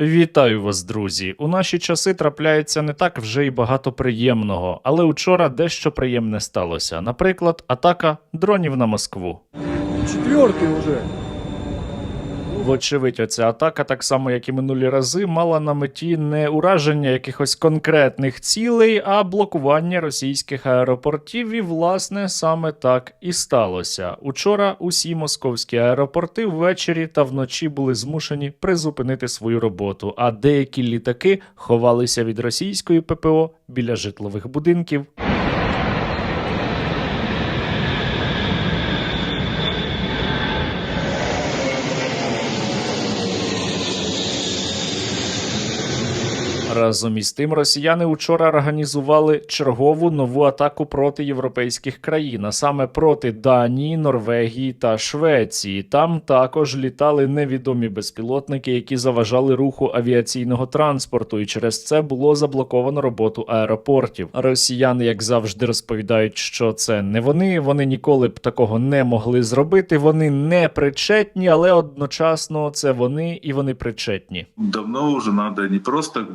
Вітаю вас, друзі! У наші часи трапляється не так вже й багато приємного, але учора дещо приємне сталося. Наприклад, атака дронів на Москву. Четвертий уже. Вочевидь, оця атака, так само як і минулі рази, мала на меті не ураження якихось конкретних цілей, а блокування російських аеропортів. І, власне, саме так і сталося. Учора усі московські аеропорти ввечері та вночі були змушені призупинити свою роботу, а деякі літаки ховалися від російської ППО біля житлових будинків. Разом із тим, росіяни учора організували чергову нову атаку проти європейських країн, а саме проти Данії, Норвегії та Швеції. Там також літали невідомі безпілотники, які заважали руху авіаційного транспорту, і через це було заблоковано роботу аеропортів. Росіяни, як завжди, розповідають, що це не вони. Вони ніколи б такого не могли зробити. Вони не причетні, але одночасно це вони і вони причетні. давно уже надо не просто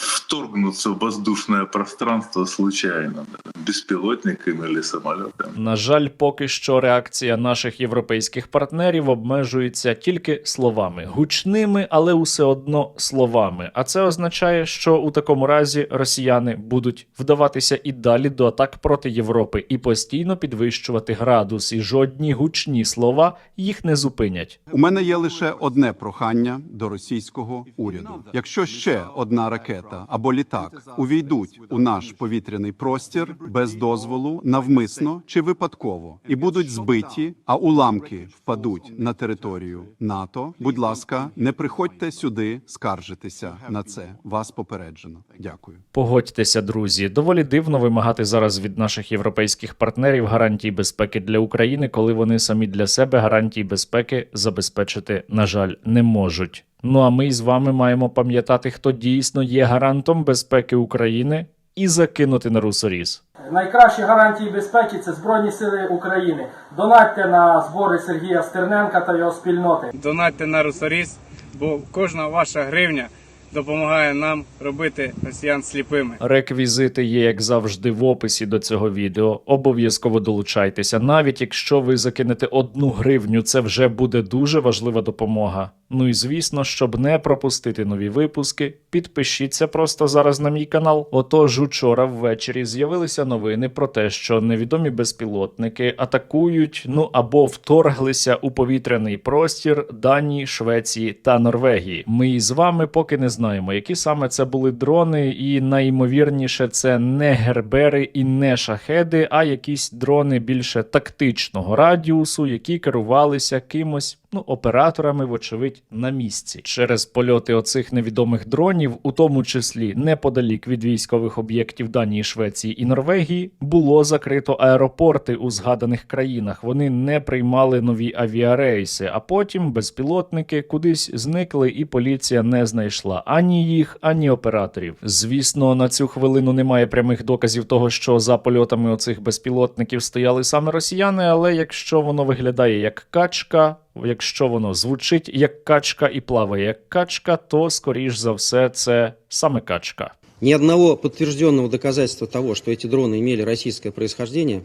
вторгнуться в воздушное пространство случайно, да, беспилотниками или самолетами. На жаль, поки що реакція наших європейських партнерів обмежується тільки словами, гучними, але усе одно словами. А це означає, що у такому разі росіяни будуть вдаватися і далі до атак проти Європи і постійно підвищувати градус, і жодні гучні слова їх не зупинять. У мене є лише одне прохання до російського уряду. Якщо ще одна ракета або літак увійдуть у наш повітряний простір без дозволу, навмисно чи випадково, і будуть збиті, а уламки впадуть на територію НАТО. Будь ласка, не приходьте сюди скаржитися на це. Вас попереджено. Дякую. Погодьтеся, друзі, доволі дивно вимагати зараз від наших європейських партнерів гарантій безпеки для України, коли вони самі для себе гарантій безпеки забезпечити, на жаль, не можуть. Ну а ми з вами маємо пам'ятати, хто дійсно є гарантом безпеки України, і закинути на русоріз. Найкращі гарантії безпеки це Збройні Сили України. Донатьте на збори Сергія Стерненка та його спільноти. донатьте на Русоріс, бо кожна ваша гривня допомагає нам робити росіян сліпими. Реквізити є, як завжди, в описі до цього відео. Обов'язково долучайтеся. Навіть якщо ви закинете одну гривню, це вже буде дуже важлива допомога. Ну і звісно, щоб не пропустити нові випуски, підпишіться просто зараз на мій канал. Отож, учора ввечері з'явилися новини про те, що невідомі безпілотники атакують, ну або вторглися у повітряний простір Данії, Швеції та Норвегії. Ми із вами поки не знаємо, які саме це були дрони, і найімовірніше це не гербери і не шахеди, а якісь дрони більше тактичного радіусу, які керувалися кимось. Ну, операторами, вочевидь, на місці через польоти оцих невідомих дронів, у тому числі неподалік від військових об'єктів Данії, Швеції і Норвегії, було закрито аеропорти у згаданих країнах. Вони не приймали нові авіарейси, а потім безпілотники кудись зникли, і поліція не знайшла ані їх, ані операторів. Звісно, на цю хвилину немає прямих доказів того, що за польотами оцих безпілотників стояли саме росіяни. Але якщо воно виглядає як качка, якщо воно звучить як качка і плаває як качка, то скоріш за все це саме качка. Ні одного підтвердженого доказательства того, що ці дрони мали російське происхождение,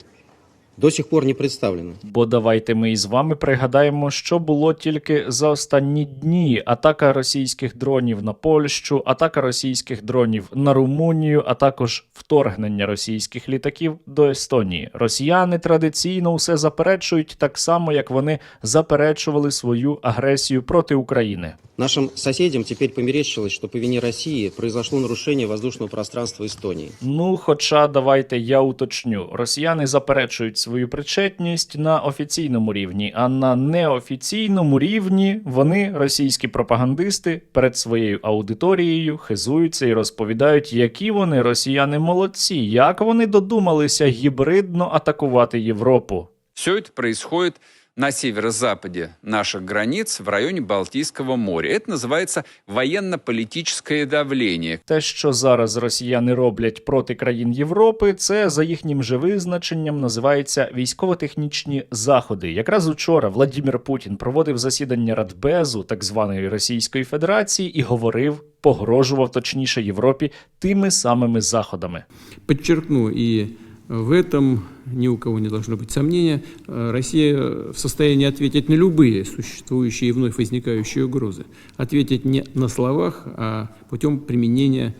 до сих пор не представлено. Бо давайте ми із вами пригадаємо, що було тільки за останні дні: атака російських дронів на Польщу, атака російських дронів на Румунію, а також вторгнення російських літаків до Естонії. Росіяни традиційно усе заперечують так само, як вони заперечували свою агресію проти України. Нашим соседям теперь померещилось, что по вине России произошло нарушение воздушного пространства Эстонии. Ну, хоча давайте я уточню, росіяни заперечують свою причетність на офіційному рівні, а на неофіційному рівні вони, російські пропагандисти, перед своєю аудиторією хизуються і розповідають, які вони росіяни молодці, як вони додумалися гібридно атакувати Європу. Все це происходит на северо-западе наших границ в районе Балтийского моря. Это называется военно-политическое давление. Те, що зараз росіяни роблять проти країн Європи, це за їхнім же визначенням називається військово-технічні заходи. Якраз учора Владимир Путін проводив засідання Радбезу, так званої Російської Федерації, і говорив, погрожував точніше Європі тими самими заходами. Подчеркну, и в этом ни у кого не должно быть сомнения, э, Россия в состоянии ответить на любые существующие и вновь возникающие угрозы. Ответить не на словах, а путем применения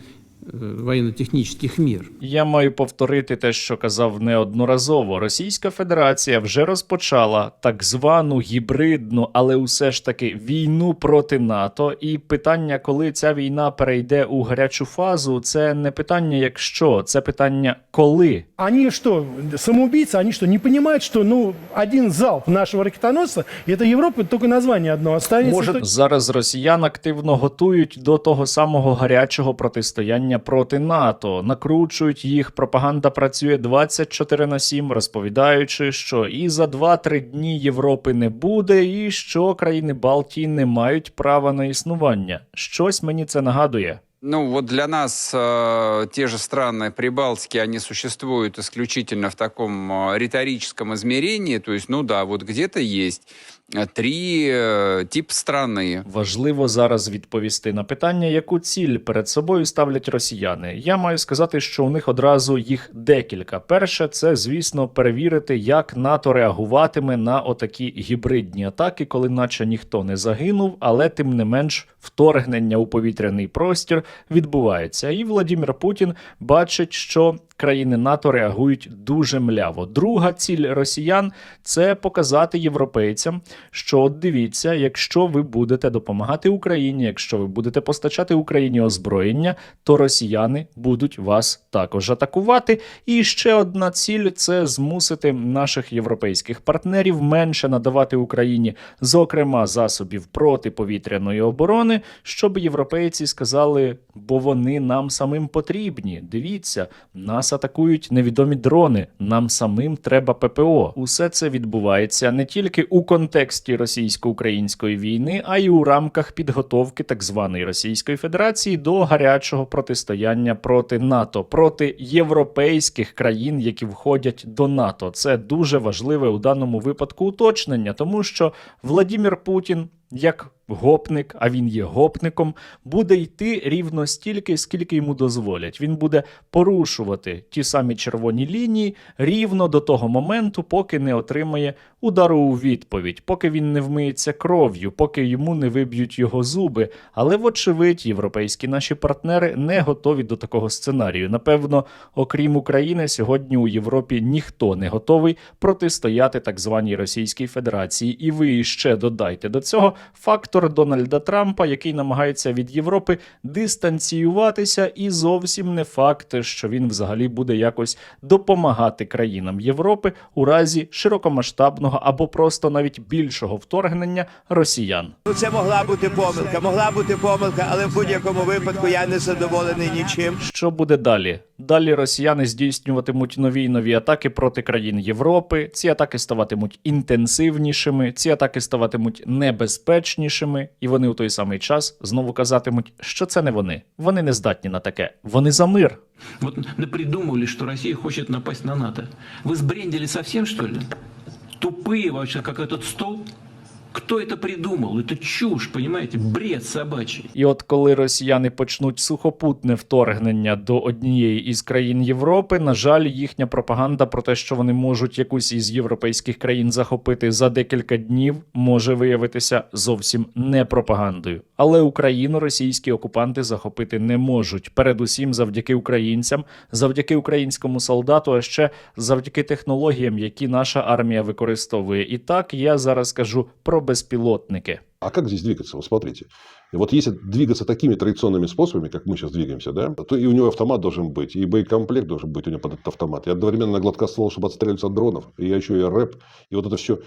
э, военно-технических мер. Я маю повторити те, що казав неодноразово. Російська Федерація вже розпочала так звану гібридну, але усе ж таки війну проти НАТО. І питання, коли ця війна перейде у гарячу фазу, це не питання, якщо, це питання коли. Они что, самоубийцы? Они что, не понимают, что ну, один залп нашего ракетоносца, и это Европа, только название одно останется. Може, зараз росіян активно готують до того самого гарячого протистояння проти НАТО, накручують їх. Пропаганда працює 24 на 7, розповідаючи, що і за 2-3 дні Європи не буде, і що країни Балтії не мають права на існування. Щось мені це нагадує. Ну, вот для нас э, те же страны Прибалтики, они существуют исключительно в таком э, риторическом измерении. То есть, ну да, вот где-то есть э, три э, типа страны. Важливо зараз відповісти на питання, яку ціль перед собою ставлять росіяни. Я маю сказати, що у них одразу їх декілька. Перше, це звісно перевірити, як НАТО реагуватиме на отакі гібридні атаки, коли наче ніхто не загинув, але тим не менш вторгнення у повітряний простір відбувається. І Владимир Путін бачить, що країни НАТО реагують дуже мляво. Друга ціль росіян це показати європейцям, що от дивіться, якщо ви будете допомагати Україні, якщо ви будете постачати Україні озброєння, то росіяни будуть вас також атакувати. І ще одна ціль це змусити наших європейських партнерів менше надавати Україні, зокрема засобів протиповітряної оборони, щоб європейці сказали, бо вони нам самим потрібні. Дивіться, нас атакують невідомі дрони. Нам самим треба ППО. Усе це відбувається не тільки у контексті російсько-української війни, а й у рамках підготовки так званої Російської Федерації до гарячого протистояння проти НАТО, проти європейських країн, які входять до НАТО. Це дуже важливе у даному випадку уточнення, тому що Владимир Путін. Як гопник, а він є гопником, буде йти рівно стільки, скільки йому дозволять. Він буде порушувати ті самі червоні лінії рівно до того моменту, поки не отримає удару у відповідь, поки він не вмиється кров'ю, поки йому не виб'ють його зуби. Але, вочевидь, європейські наші партнери не готові до такого сценарію. Напевно, окрім України, сьогодні у Європі ніхто не готовий протистояти так званій Російській Федерації. І ви ще додайте до цього фактор Дональда Трампа, який намагається від Європи дистанціюватися, і зовсім не факт, що він взагалі буде якось допомагати країнам Європи у разі широкомасштабного або просто навіть більшого вторгнення росіян. Ну, Це могла бути помилка, могла бути помилка, але в будь-якому випадку я не задоволений нічим. Що буде далі? Далі росіяни здійснюватимуть нові й нові атаки проти країн Європи. Ці атаки ставатимуть інтенсивнішими, ці атаки ставатимуть небезпечнішими, і вони у той самий час знову казатимуть, що це не вони. Вони не здатні на таке. Вони за мир. Вот напридумывали, что Россия хочет напасть на НАТО. Вы сбрендили совсем, что ли? Тупые вообще, как этот стол? Кто это придумал? Это чушь, понимаете? Бред собачий. І от коли росіяни почнуть сухопутне вторгнення до однієї із країн Європи, на жаль, їхня пропаганда про те, що вони можуть якусь із європейських країн захопити за декілька днів, може виявитися зовсім не пропагандою. Але Україну російські окупанти захопити не можуть. Передусім, завдяки українцям, завдяки українському солдату, а ще завдяки технологіям, які наша армія використовує. І так я зараз кажу про безпілотники. А как здесь двигаться? Вот смотрите. И вот если двигаться такими традиционными способами, как мы сейчас двигаемся, да, то и у него автомат должен быть, и боекомплект должен быть у него под этот автомат, и одновременно на гладкоствол, чтобы отстреливаться от дронов, и еще и рэп, и вот это все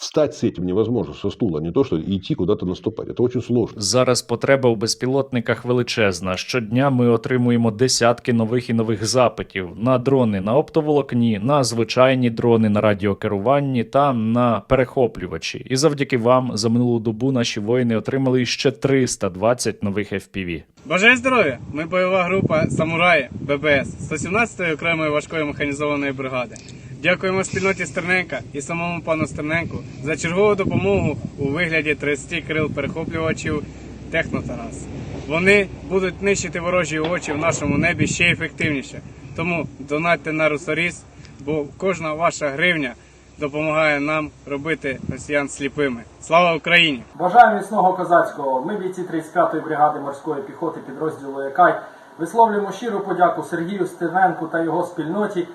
встать с этим невозможно, со стула, не то, что идти куда-то наступать. Это очень сложно. Зараз потреба у безпілотниках величезна. Щодня ми отримуємо десятки нових і нових запитів на дрони на оптоволокні, на звичайні дрони на радіокеруванні та на перехоплювачі. І завдяки вам за минулу добу наші воїни отримали ще 320 нових FPV. Бажаю здоров'я! Ми бойова група Самураї ББС 117-ї окремої важкої механізованої бригади. Дякуємо спільноті Стерненка і самому пану Стерненку за чергову допомогу у вигляді 30 крил перехоплювачів Технотарас. Вони будуть нищити ворожі очі в нашому небі ще ефективніше. Тому донатьте на Русоріс, бо кожна ваша гривня допомагає нам робити росіян сліпими. Слава Україні! Бажаю міцного козацького. Ми бійці 35-ї бригади морської піхоти підрозділу Якай висловлюємо щиру подяку Сергію Стевенку та його спільноті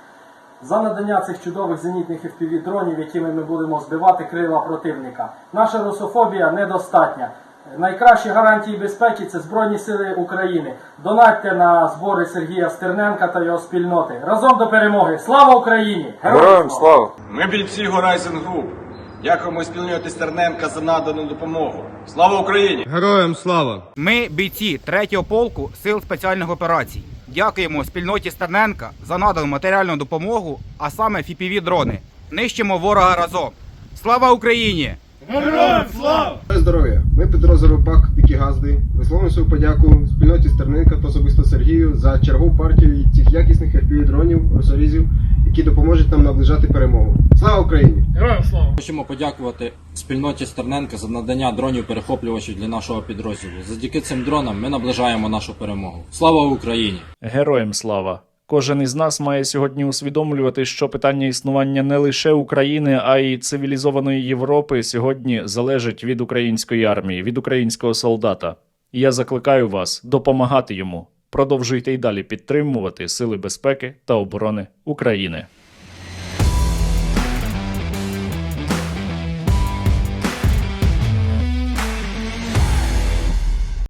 за надання цих чудових зенітних fpv дронів, якими ми будемо збивати крила противника. Наша русофобія недостатня. Найкращі гарантії безпеки це Збройні Сили України. Донатьте на збори Сергія Стерненка та його спільноти. Разом до перемоги! Слава Україні! Героям слава! Ми бійці Horizon Group. Дякуємо спільноті Стерненка за надану допомогу. Слава Україні! Героям слава! Ми бійці 3-го полку Сил спеціальних операцій. Дякуємо спільноті Стерненка за надану матеріальну допомогу, а саме fpv дрони. Нищимо ворога разом. Слава Україні! Героям слава! Здоров'я! Ми підрозділ ПАК Пікі Газди висловлюємо свою подяку спільноті Стерненка та особисто Сергію за чергову партію цих якісних fpv дронів русорізів, які допоможуть нам наближати перемогу. Слава Україні! Героям слава! Хочемо подякувати спільноті Стерненка за надання дронів перехоплювачів для нашого підрозділу. Завдяки цим дронам ми наближаємо нашу перемогу. Слава Україні! Героям слава! Кожен із нас має сьогодні усвідомлювати, що питання існування не лише України, а й цивілізованої Європи сьогодні залежить від української армії, від українського солдата. І я закликаю вас допомагати йому. Продовжуйте й далі підтримувати Сили безпеки та оборони України.